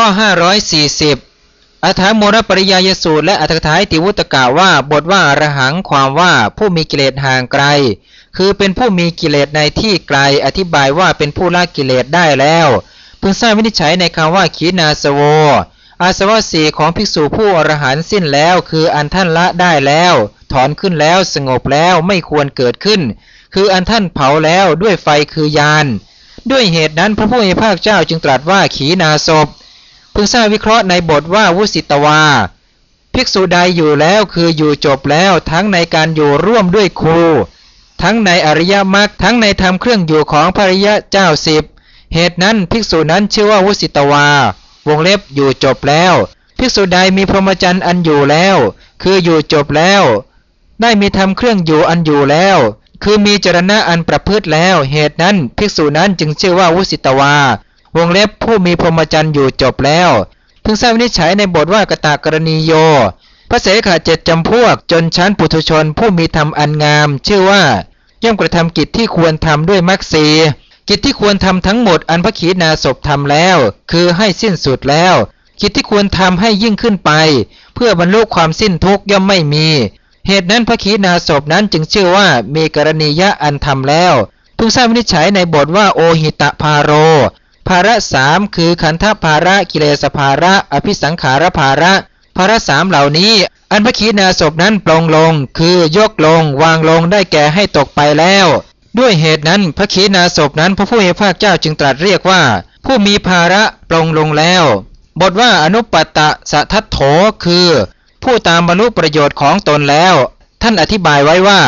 ข้อ 540 อัฏฐโมรปริยายสูตร และอัฏฐถายติวุตกะว่าบทว่าอรหังความว่าผู้มีกิเลสห่างไกล คือเป็นผู้มีกิเลสในที่ไกล อธิบายว่าเป็นผู้ละกิเลสได้แล้วพึงทราบวินิจฉัยในคำว่าขีนาสโว อาสวะสีของภิกษุผู้อรหันต์สิ้นแล้ว คืออันท่านละได้แล้ว ถอนขึ้นแล้วสงบแล้วไม่ควรเกิดขึ้น คืออันท่านเผาแล้วด้วยไฟคือยาน ด้วยเหตุนั้นพระผู้มีพระเจ้าจึงตรัสว่าขีนาศพ พึงทราบวิเคราะห์ในบทว่าวุสิตวา ภิกษุใดอยู่แล้วคืออยู่จบแล้วทั้งในการอยู่ร่วมด้วยครู ทั้งในอริยมรรคทั้งในธรรมเครื่องอยู่ของพระริยเจ้าสิบเหตุนั้นภิกษุนั้นชื่อว่าวุสิตวา วงเล็บอยู่จบแล้ว ภิกษุใดมีพรหมจรรย์อันอยู่แล้ว คืออยู่จบแล้ว ได้มีธรรมเครื่องอยู่อันอยู่แล้ว คือมีจรณะอันประพฤติแล้ว เหตุนั้นภิกษุนั้นจึงชื่อว่าวุสิตวา วงเล็บผู้มีพรหมจรรย์อยู่จบแล้วพึงทราบวินิจฉัยในบทว่ากตากรณีโย พระเสขาเจ็ดจำพวกจนชั้นปุถุชนผู้มีธรรมอันงาม ชื่อว่า ย่อมกระทำกิจที่ควรทำด้วยมรรคสีกิจที่ควรทำทั้งหมดอันพระขีณาสพทำแล้ว คือให้สิ้นสุดแล้ว กิจที่ควรทำให้ยิ่งขึ้นไป เพื่อบรรลุความสิ้นทุกย่อมไม่มี เหตุนั้นพระขีณาสพนั้นจึงชื่อว่ามีกรณียะอันทำแล้วพึงทราบวินิจฉัยในบทว่าโอหิตะพาโร ภาระสามคือขันธภาระกิเลสภาระ อภิสังขารภาระ ภาระสามเหล่านี้ อันพระขีณาสพนั้นปลงลง คือยกลง วางลงได้แก่ให้ตกไปแล้ว ด้วยเหตุนั้นพระขีณาสพนั้นพระผู้มีพระเจ้าจึงตรัสเรียกว่า ผู้มีภาระปลงลงแล้ว บทว่าอนุปัตตะสะทัตโถคือ ผู้ตามบรรลุประโยชน์ของตนแล้ว ท่านอธิบายไว้ว่า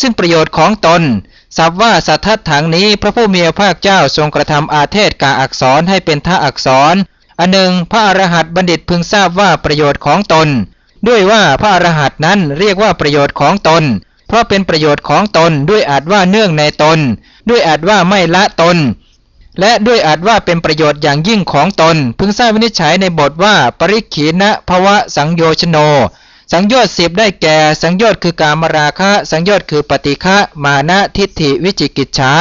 ซึ่งประโยชน์ของตน สับว่าสัทธัตถังนี้พระผู้มีพระภาคเจ้าทรงกระทำอาเทศกาอักษรให้เป็นท่าอักษร อันหนึ่งพระอรหันต์บัณฑิตพึงทราบว่าประโยชน์ของตน ด้วยว่าพระอรหันต์นั้นเรียกว่าประโยชน์ของตน เพราะเป็นประโยชน์ของตนด้วยอาจว่าเนื่องในตน ด้วยอาจว่าไม่ละตน และด้วยอาจว่าเป็นประโยชน์อย่างยิ่งของตน พึงทราบวินิจฉัยในบทว่าปริขีณภวะสังโยชโน สังโยชน์สิบได้แก่ สังโยชน์คือการมราคะ สังโยชน์คือปฏิฆะมานะทิฏฐิวิจิกิจฉา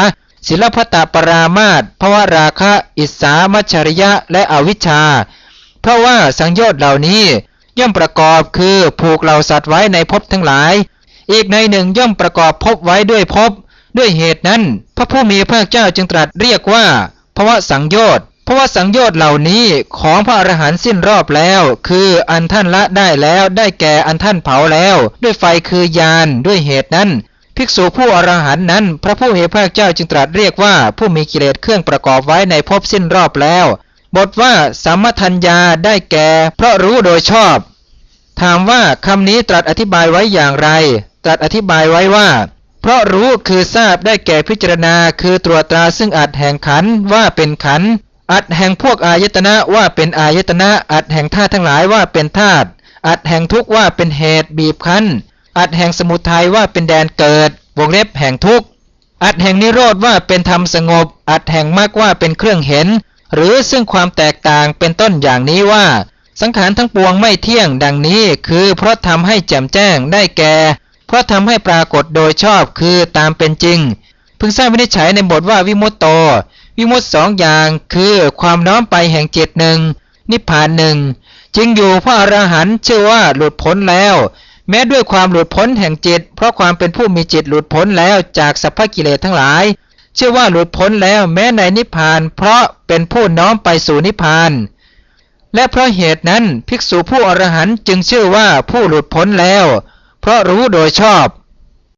ศิลปตะปรามาตภวราคะ อิสามัชริยะและอวิชชา เพราะว่าสังโยชน์เหล่านี้ ย่อมประกอบคือผูกเหล่าสัตว์ไว้ในภพทั้งหลาย อีกในหนึ่งย่อมประกอบภพไว้ด้วยภพด้วยเหตุนั้น พระผู้มีพระเจ้าจึงตรัสเรียกว่าภวสังโยชน์ เพราะว่าสังโยชน์เหล่านี้ของพระอรหันต์สิ้นรอบแล้ว คืออันท่านละได้แล้วได้แก่อันท่านเผาแล้ว ด้วยไฟคือยานด้วยเหตุนั้น ภิกษุผู้อรหันต์นั้น พระผู้มีพระเจ้าจึงตรัสเรียกว่าผู้มีกิเลสเครื่องประกอบไว้ในภพสิ้นรอบแล้ว บทว่าสัมมทัญญาได้แก่ เพราะรู้โดยชอบ ถามว่าคำนี้ตรัสอธิบายไว้อย่างไร ตรัสอธิบายไว้ว่าเพราะรู้คือทราบได้แก่พิจารณาคือตรวจตราซึ่งอัดแห่งขันว่าเป็นขัน อัดแห่งพวกอายตนะว่าเป็นอายตนะ อัดแห่งธาตุทั้งหลายว่าเป็นธาตุ อัดแห่งทุกข์ว่าเป็นเหตุบีบคั้น อัดแห่งสมุทัยว่าเป็นแดนเกิด วงเล็บแห่งทุกข์ อัดแห่งนิโรธว่าเป็นธรรมสงบ อัดแห่งมรรคว่าเป็นเครื่องเห็น หรือซึ่งความแตกต่างเป็นต้นอย่างนี้ว่า สังขารทั้งปวงไม่เที่ยงดังนี้ คือเพราะทำให้แจ่มแจ้งได้แก่ เพราะทำให้ปรากฏโดยชอบคือตามเป็นจริง พึงทราบวินิจฉัยในบทว่าวิมุตโต วิมุตสองอย่างคือความน้อมไปแห่งจิตหนึ่งนิพพานหนึ่งจริงอยู่พระอรหันต์ชื่อว่าหลุดพ้นแล้ว แม้ด้วยความหลุดพ้นแห่งจิต เพราะความเป็นผู้มีจิตหลุดพ้นแล้วจากสัพพกิเลสทั้งหลายชื่อว่าหลุดพ้นแล้วแม้ในนิพพาน เพราะเป็นผู้น้อมไปสู่นิพพาน และเพราะเหตุนั้นภิกษุผู้อรหันต์จึงชื่อว่าผู้หลุดพ้นแล้ว เพราะรู้โดยชอบ